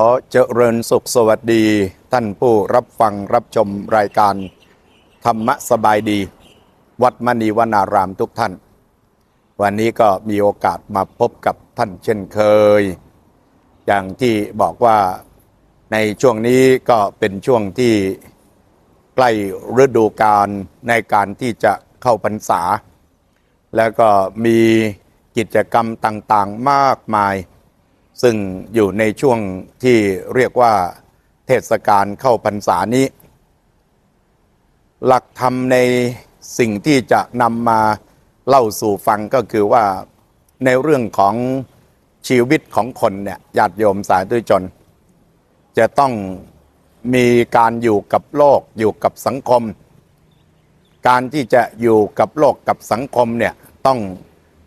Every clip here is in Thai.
อเจริญสุขสวัสดี ท่านผู้รับฟังรับชมรายการ ธรรมะสบายดี วัดมณีวนารามทุกท่าน วันนี้ก็มีโอกาสมาพบกับท่านเช่นเคย อย่างที่บอกว่าในช่วงนี้ก็เป็นช่วงที่ใกล้ฤดูกาลในการที่จะเข้าพรรษา แล้วก็มีกิจกรรมต่างๆมากมาย ซึ่งอยู่ในช่วงที่เรียกว่าเทศกาลเข้าพรรษานี้ หลักธรรมในสิ่งที่จะนำมาเล่าสู่ฟังก็คือว่าในเรื่องของชีวิตของคนเนี่ยญาติโยมสายด้วยจนจะต้องมีการอยู่กับโลกอยู่กับสังคม การที่จะอยู่กับโลกกับสังคมเนี่ยต้อง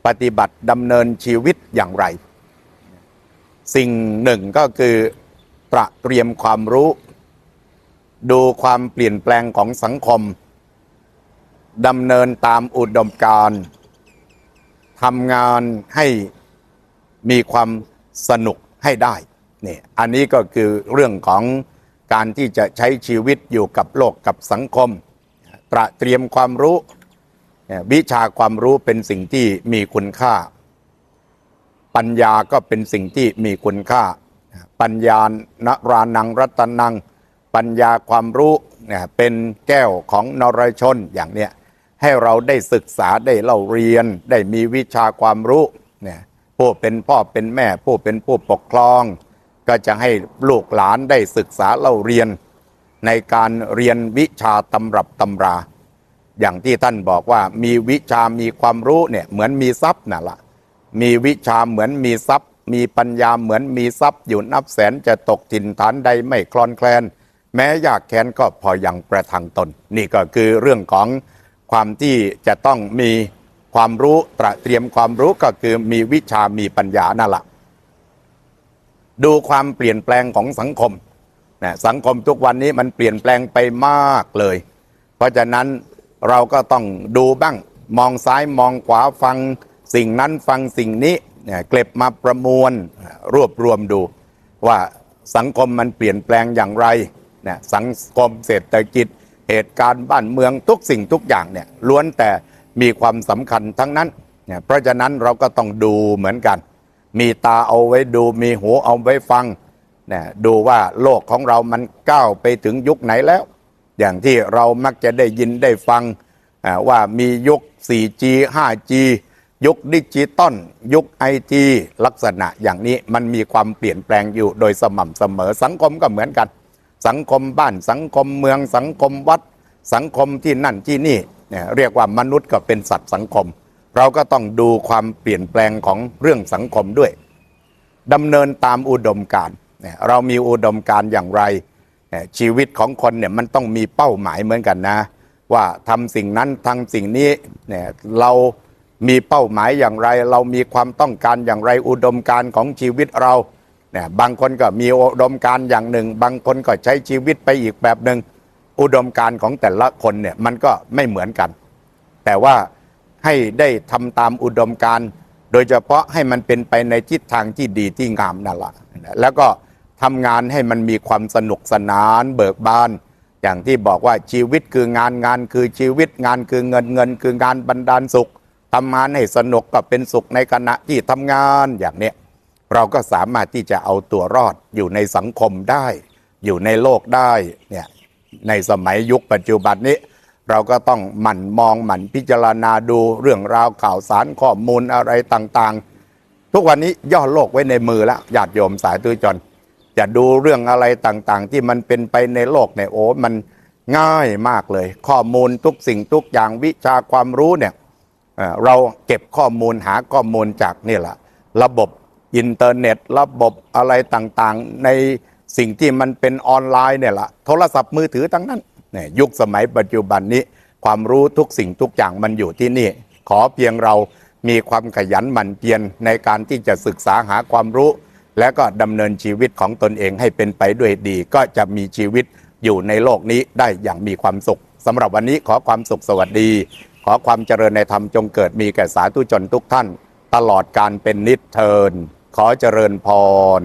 ปฏิบัติดำเนินชีวิตอย่างไร สิ่งหนึ่งก็คือตระเตรียมความรู้ ดูความเปลี่ยนแปลงของสังคมดำเนินตามอุดมการณ์ทำงานให้มีความสนุกให้ได้นี่อันนี้ก็คือเรื่องของการที่จะใช้ชีวิตอยู่กับโลกกับสังคม ตระเตรียมความรู้ วิชาความรู้เป็นสิ่งที่มีคุณค่า ปัญญาก็เป็นสิ่งที่มีคุณค่า ปัญญานรานังรัตนัง ปัญญาความรู้เนี่ยเป็นแก้วของนรชนอย่างเนี้ยให้เราได้ศึกษาได้เล่าเรียน ได้มีวิชาความรู้เนี่ยผู้เป็นพ่อเป็นแม่ผู้เป็นผู้ปกครอง ก็จะให้ลูกหลานได้ศึกษาเล่าเรียน ในการเรียนวิชาตำรับตำรา อย่างที่ท่านบอกว่ามีวิชามีความรู้เนี่ยเหมือนมีทรัพย์น่ะละ มีวิชาเหมือนมีทรัพย์ มีปัญญาเหมือนมีทรัพย์อยู่นับแสนจะตกถิ่นฐานใดไม่คลอนแคลน แม้ยากแค้นก็พอยังประทังตน นี่ก็คือเรื่องของความที่จะต้องมีความรู้ตระเตรียมความรู้ก็คือมีวิชามีปัญญานั่นแหละดูความเปลี่ยนแปลงของสังคมนะสังคมทุกวันนี้มันเปลี่ยนแปลงไปมากเลย เพราะฉะนั้นเราก็ต้องดูบ้างมองซ้ายมองขวาฟัง สิ่งนั้นฟังสิ่งนี้เนี่ยเก็บมาประมวลรวบรวมดู ว่าสังคมมันเปลี่ยนแปลงอย่างไรเนี่ยสังคมเศรษฐกิจ เหตุการณ์บ้านเมืองทุกสิ่งทุกอย่างเนี่ยล้วนแต่มีความสำคัญทั้งนั้นเนี่ยเพราะฉะนั้นเราก็ต้องดูเหมือนกัน มีตาเอาไว้ดูมีหูเอาไว้ฟังเนี่ยดูว่าโลกของเรามันก้าวไปถึงยุคไหนแล้ว อย่างที่เรามักจะได้ยินได้ฟังว่ามียุค 4G 5G ยุคดิจิตอลยุคไอทีลักษณะอย่างนี้มันมีความเปลี่ยนแปลงอยู่โดยสม่ำเสมอสังคมก็เหมือนกัน สังคมบ้านสังคมเมืองสังคมวัด สังคมที่นั่นที่นี่เนี่ยเรียกว่ามนุษย์ก็เป็นสัตว์สังคม เราก็ต้องดูความเปลี่ยนแปลงของเรื่องสังคมด้วยดำเนินตามอุดมการเนี่ยเรามีอุดมการอย่างไรเนี่ยชีวิตของคนเนี่ยมันต้องมีเป้าหมายเหมือนกันนะ ว่าทำสิ่งนั้นทำสิ่งนี้เนี่ยเรา มีเป้าหมายอย่างไร เรามีความต้องการอย่างไรอุดมการณ์ของชีวิตเราเนี่ยบางคนก็มีอุดมการณ์อย่างหนึ่ง บางคนก็ใช้ชีวิตไปอีกแบบหนึ่งอุดมการณ์ของแต่ละคนเนี่ยมันก็ไม่เหมือนกัน แต่ว่าให้ได้ทำตามอุดมการณ์โดยเฉพาะให้มันเป็นไปในทิศทางที่ดีที่งามนั่นแหละแล้วก็ทำงานให้มันมีความสนุกสนานเบิกบาน อย่างที่บอกว่าชีวิตคืองานงานคือชีวิตงานคือเงินเงิน คืองานบรรดาลสุข ทำงานให้สนุกก็เป็นสุขในขณะที่ทำงานอย่างเนี้ยเราก็สามารถที่จะเอาตัวรอดอยู่ในสังคมได้ อยู่ในโลกได้เนี่ยในสมัยยุคปัจจุบันนี้ เราก็ต้องหมั่นมองหมั่นพิจารณาดูเรื่องราวข่าวสารข้อมูลอะไรต่างๆ ทุกวันนี้ย่อโลกไว้ในมือแล้วญาติโยมสายตุจนจะดูเรื่องอะไรต่างๆ ที่มันเป็นไปในโลกเนี่ยโอ้มันง่ายมากเลย ข้อมูลทุกสิ่งทุกอย่างวิชาความรู้เนี่ย เราเก็บข้อมูลหาข้อมูลจากนี่แหละระบบอินเทอร์เน็ต ระบบอะไรต่างๆ ในสิ่งที่มันเป็นออนไลน์เนี่ยแหละโทรศัพท์มือถือทั้งนั้นเนี่ยยุคสมัยปัจจุบันนี้ ความรู้ทุกสิ่งทุกอย่างมันอยู่ที่นี่ ขอเพียงเรามีความขยันหมั่นเพียรในการที่จะศึกษาหาความรู้ และก็ดำเนินชีวิตของตนเองให้เป็นไปด้วยดี ก็จะมีชีวิตอยู่ในโลกนี้ได้อย่างมีความสุขสำหรับวันนี้ขอความสุขสวัสดี ขอความเจริญในธรรมจงเกิดมีแก่สาธุชนทุกท่าน ตลอดการเป็นนิจเทิน ขอเจริญพร